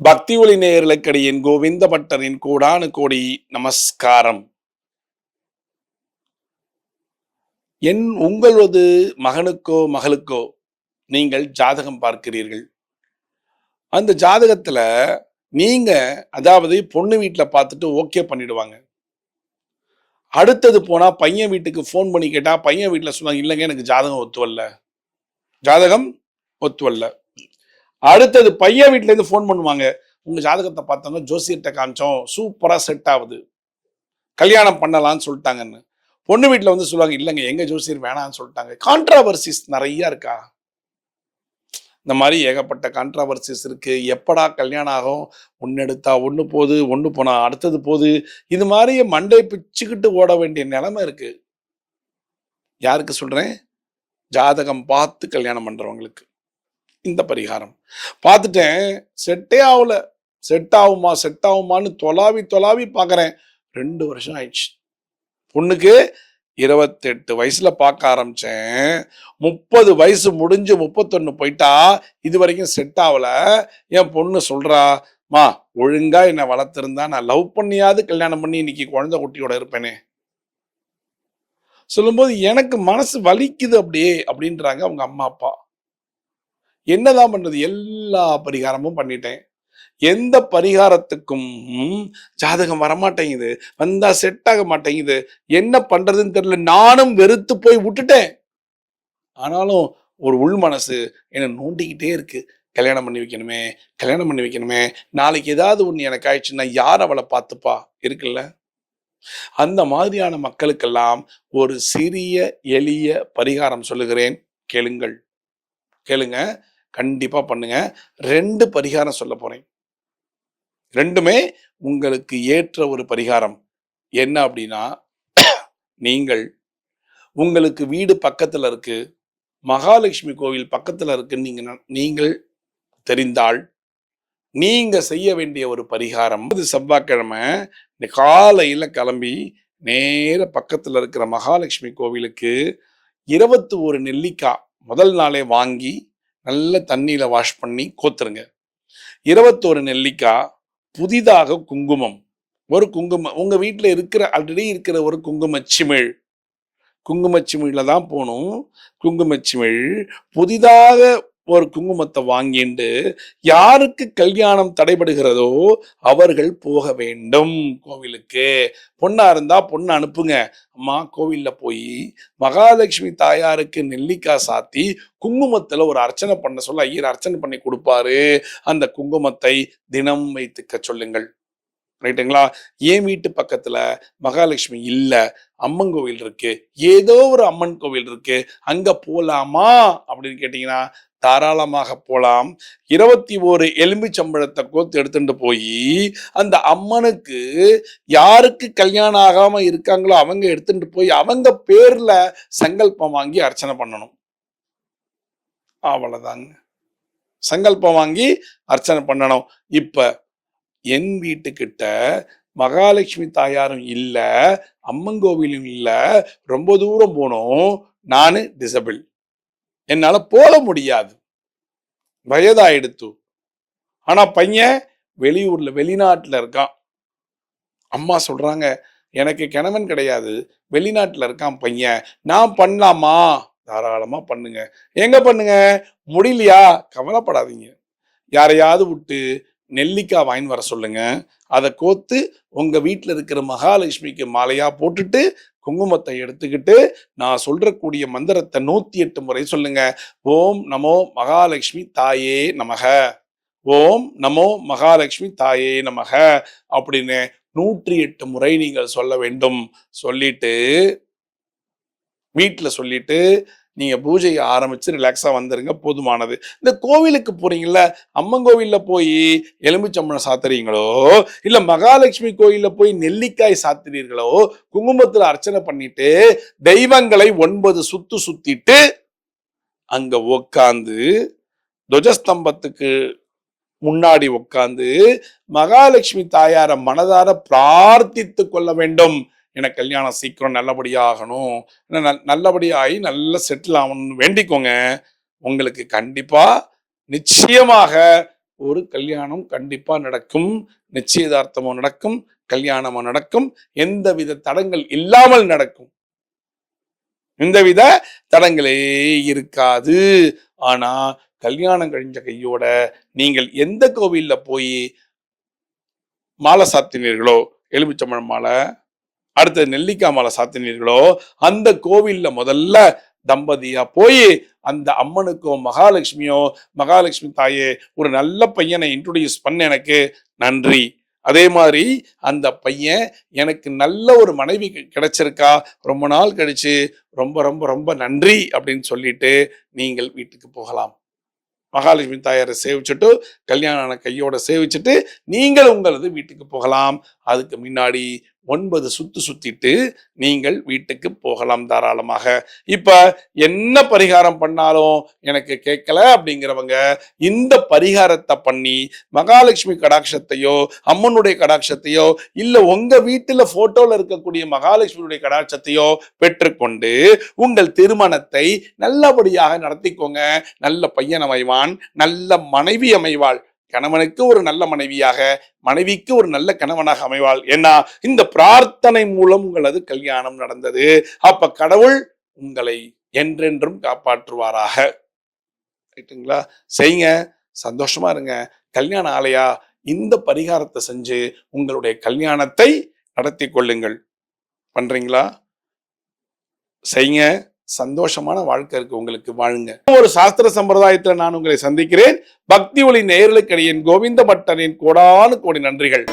பக்தி ஒளி நேயர்களுக்கடியின் கோவிந்த பட்டரின் கோடானு கோடி நமஸ்காரம். என் உங்களது மகனுக்கோ மகளுக்கோ நீங்கள் ஜாதகம் பார்க்கிறீர்கள். அந்த ஜாதகத்துல நீங்க அதாவது பொண்ணு வீட்டில் பார்த்துட்டு ஓகே பண்ணிடுவாங்க. அடுத்தது போனா பையன் வீட்டுக்கு ஃபோன் பண்ணி கேட்டா பையன் வீட்டில் சொன்னாங்க இல்லைங்க எனக்கு ஜாதகம் ஒத்துவல்ல. ஜாதகம் ஒத்துவல்ல. அடுத்தது பையன் வீட்டிலேருந்து ஃபோன் பண்ணுவாங்க. உங்கள் ஜாதகத்தை பார்த்தோம்னா ஜோசியர்கிட்ட காமிச்சோம். சூப்பராக செட் ஆகுது. கல்யாணம் பண்ணலாம்னு சொல்லிட்டாங்கன்னு. பொண்ணு வீட்டில் வந்து சொல்லுவாங்க இல்லைங்க எங்கள் ஜோசியர் வேணாம்னு சொல்லிட்டாங்க. கான்ட்ராவர்சிஸ் நிறையா இருக்கா? இந்த மாதிரி ஏகப்பட்ட கான்ட்ராவர்சிஸ் இருக்குது எப்படா கல்யாணம் ஆகும்? ஒன்று எடுத்தா ஒன்று போகுது ஒன்று போனால் அடுத்தது போகுது. இது மாதிரி மண்டை பிச்சுக்கிட்டு ஓட வேண்டிய நிலைமை இருக்குது யாருக்கு சொல்கிறேன் ஜாதகம் பார்த்து கல்யாணம் பண்ணுறவங்களுக்கு இந்த பரிகாரம். பார்த்துட்டேன். செட்டே ஆகல செட் ஆகுமா செட் ஆகுமான்னு தொலாவி தொலாவி பார்க்குறேன். ரெண்டு வருஷம் ஆயிடுச்சு. பொண்ணுக்கு இருபத்தெட்டு வயசுல பார்க்க ஆரம்பிச்சேன். முப்பது வயசு முடிஞ்சு முப்பத்தொன்னு போயிட்டா இது வரைக்கும் செட் ஆகல என் பொண்ணு சொல்றா மா ஒழுங்கா என்னை வளர்த்துருந்தா நான் லவ் பண்ணியாவது கல்யாணம் பண்ணி இன்னைக்கு குழந்தை குட்டியோட இருப்பேனே. சொல்லும்போது எனக்கு மனசு வலிக்குது அப்படியே அப்படின்றாங்க அவங்க அம்மா அப்பா. என்னதான் பண்றது? எல்லா பரிகாரமும் பண்ணிட்டேன். எந்த பரிகாரத்துக்கும் ஜாதகம் வரமாட்டேங்குது. வந்தா செட் ஆக மாட்டேங்குது. என்ன பண்றதுன்னு தெரியல. நானும் வெறுத்து போய் விட்டுட்டேன். ஆனாலும் ஒரு உள் மனசு என்னை நோண்டிக்கிட்டே இருக்கு. கல்யாணம் பண்ணி வைக்கணுமே கல்யாணம் பண்ணி வைக்கணுமே. நாளைக்கு ஏதாவது ஒன்று எனக்கு ஆயிடுச்சுன்னா யார் அவளை பார்த்துப்பா? இருக்குல்ல? அந்த மாதிரியான மக்களுக்கெல்லாம் ஒரு சிறிய எளிய பரிகாரம் சொல்லுகிறேன். கேளுங்கள். கேளுங்க. கண்டிப்பாக பண்ணுங்க. ரெண்டு பரிகாரம் சொல்ல போறேன். ரெண்டுமே உங்களுக்கு ஏற்ற ஒரு பரிகாரம். என்ன அப்படின்னா நீங்கள் உங்களுக்கு வீடு பக்கத்தில் இருக்கு. மகாலட்சுமி கோவில் பக்கத்தில் இருக்குன்னு நீங்கள் ந- நீங்கள் தெரிந்தால் நீங்கள் செய்ய வேண்டிய ஒரு பரிகாரம். அது செவ்வாய்க்கிழமை காலையில் கிளம்பி நேர பக்கத்தில் இருக்கிற மகாலட்சுமி கோவிலுக்கு இருபத்தி ஒரு நெல்லிக்காய் முதல் நாளே வாங்கி நல்ல தண்ணியில் வாஷ் பண்ணி கோத்துருங்க. இருபத்தோரு நெல்லிக்காய் புதிதாக குங்குமம். ஒரு குங்குமம் உங்கள் வீட்டில் இருக்கிற ஆல்ரெடி இருக்கிற ஒரு குங்குமச்சிமிழ். குங்குமச்சிமிழில் தான் போகணும். குங்குமச்சிமிழ் புதிதாக ஒரு குங்குமத்தை வாங்கிண்டு யாருக்கு கல்யாணம் தடைபடுகிறதோ அவர்கள் போக வேண்டும் கோவிலுக்கு. பொண்ணா இருந்தா பொண்ணு அனுப்புங்க. அம்மா கோவில்ல போய் மகாலட்சுமி தாயாருக்கு நெல்லிக்காய் சாத்தி குங்குமத்துல ஒரு அர்ச்சனை பண்ண சொல்ல ஐயர் அர்ச்சனை பண்ணி கொடுப்பாரு. அந்த குங்குமத்தை தினம் வைத்துக்க சொல்லுங்கள். ரைட்டுங்களா என் வீட்டு பக்கத்துல மகாலட்சுமி இல்ல? அம்மன் கோவில் இருக்கு. ஏதோ ஒரு அம்மன் கோவில் இருக்கு. அங்க போலாமா? அப்படின்னு கேட்டீங்கன்னா தாராளமாக போலாம். இருபத்தி ஓரு எலும்பிச்சம்பழத்தை கோத்து எடுத்துட்டு போய் அந்த அம்மனுக்கு யாருக்கு கல்யாணம் ஆகாம இருக்காங்களோ அவங்க எடுத்துட்டு போய் அவங்க பேர்ல சங்கல்பம் வாங்கி அர்ச்சனை பண்ணணும். அவ்வளவுதாங்க. சங்கல்பம் வாங்கி அர்ச்சனை பண்ணணும். இப்ப என் வீட்டுக்கிட்ட மகாலட்சுமி தாயாரும் இல்லை அம்மன் கோவிலும் ரொம்ப தூரம் போனோம். நானு டிசபிள். என்னால் போக முடியாது. வயதாயிடுத்து. ஆனா பையன் வெளியூர்ல வெளிநாட்டில் இருக்கான். அம்மா சொல்றாங்க எனக்கு கணவன் கிடையாது. வெளிநாட்டில் இருக்கான் பையன். நான் பண்ணலாமா? தாராளமாக பண்ணுங்க. எங்க பண்ணுங்க? முடியலையா? கவலைப்படாதீங்க. யாரையாவது விட்டு நெல்லிக்காய் வாங்கின்னு வர சொல்லுங்க. அதை கோத்து உங்க வீட்டில் இருக்கிற மகாலட்சுமிக்கு மாலையா போட்டுட்டு குங்குமத்தை எடுத்துக்கிட்டு நான் சொல்றக்கூடிய மந்திரத்தை நூத்தி எட்டு முறை சொல்லுங்க. ஓம் நமோ மகாலட்சுமி தாயே நமக. ஓம் நமோ மகாலட்சுமி தாயே நமக அப்படின்னு நூற்றி எட்டு முறை நீங்கள் சொல்ல வேண்டும். சொல்லிட்டு வீட்டில் சொல்லிட்டு நீங்க பூஜையை ஆரம்பிச்சு ரிலாக்ஸாக வந்துருங்க போதுமானது. இந்த கோவிலுக்கு போறீங்கல்ல அம்மன் கோவிலில் போய் எலும்புச்சம்பழம் சாத்துறீங்களோ இல்லை மகாலட்சுமி கோயிலில் போய் நெல்லிக்காய் சாத்துறீர்களோ குங்குமத்தில் அர்ச்சனை பண்ணிட்டு தெய்வங்களை ஒன்பது சுத்து சுத்திட்டு அங்க உக்காந்து துவஜஸ்தம்பத்துக்கு முன்னாடி உட்காந்து மகாலட்சுமி தாயார மனதார பிரார்த்தித்து கொள்ள வேண்டும். எனக்கு கல்யாணம் சீக்கிரம் நல்லபடியாக ஆகணும் இன்னும் நல்- நல்லபடியாகி நல்ல செட்டில் ஆகணும்னு வேண்டிக்கோங்க. உங்களுக்கு கண்டிப்பாக நிச்சயமாக ஒரு கல்யாணம் கண்டிப்பாக நடக்கும். நிச்சயதார்த்தமும் நடக்கும் கல்யாணமும் நடக்கும். எந்தவித தடங்கள் இல்லாமல் நடக்கும். எந்தவித தடங்களே இருக்காது. ஆனா கல்யாணம் கழிஞ்ச கையோட நீங்கள் எந்த கோவிலில் போய் மாலை சாத்தினீர்களோ? எலுமிச்சம்பழம் மாலை அடுத்தது நெல்லிக்காய் மாலை சாத்தினீர்களோ அந்த கோவிலில் முதல்ல தம்பதியா போய் அந்த அம்மனுக்கோ மகாலட்சுமியோ மகாலட்சுமி தாயே ஒரு நல்ல பையனை இன்ட்ரொடியூஸ் பண்ண எனக்கு நன்றி. அதே மாதிரி அந்த பையன் எனக்கு நல்ல ஒரு மனைவி கிடைச்சிருக்கா ரொம்ப நாள் கழிச்சு ரொம்ப ரொம்ப ரொம்ப நன்றி அப்படின்னு சொல்லிட்டு நீங்கள் வீட்டுக்கு போகலாம். மகாலட்சுமி தாயாரை சேவிச்சுட்டு கல்யாணம் ஆன கையோட சேவிச்சுட்டு நீங்கள் உங்களது வீட்டுக்கு போகலாம். அதுக்கு முன்னாடி ஒன்பது சுத்து சுத்திட்டு நீங்கள் வீட்டுக்கு போகலாம் தாராளமாக. இப்ப என்ன பரிகாரம் பண்ணாலும் எனக்கு கேட்கல அப்படிங்கிறவங்க இந்த பரிகாரத்தை பண்ணி மகாலட்சுமி கடாட்சத்தையோ அம்மனுடைய கடாட்சத்தையோ இல்ல உங்க வீட்டுல போட்டோல இருக்கக்கூடிய மகாலட்சுமியுடைய கடாட்சத்தையோ பெற்றுக்கொண்டு உங்கள் திருமணத்தை நல்லபடியாக நடத்திக்கோங்க. நல்ல பையன் அமைவான் நல்ல மனைவி அமைவாள். கணவனுக்கு ஒரு நல்ல மனைவியாக மனைவிக்கு ஒரு நல்ல கணவனாக அமைவாள். ஏன்னா இந்த பிரார்த்தனை மூலம் உங்களது கல்யாணம் நடந்தது. அப்ப கடவுள் உங்களை என்றென்றும் காப்பாற்றுவாராக. ரைட்டுங்களா செய்யுங்க சந்தோஷமா இருங்க. கல்யாண ஆலையா? இந்த பரிகாரத்தை செஞ்சு உங்களுடைய கல்யாணத்தை நடத்தி கொள்ளுங்கள். பண்றீங்களா? செய்யுங்க சந்தோஷமான வாழ்க்கை இருக்கு உங்களுக்கு வாழுங்க. ஒரு சாஸ்திர சம்பிரதாயத்துல நான் உங்களை சந்திக்கிறேன். பக்தி ஒளி நேயர்களுக்கு கோவிந்த பட்டனின் கோடானு கோடி நன்றிகள்.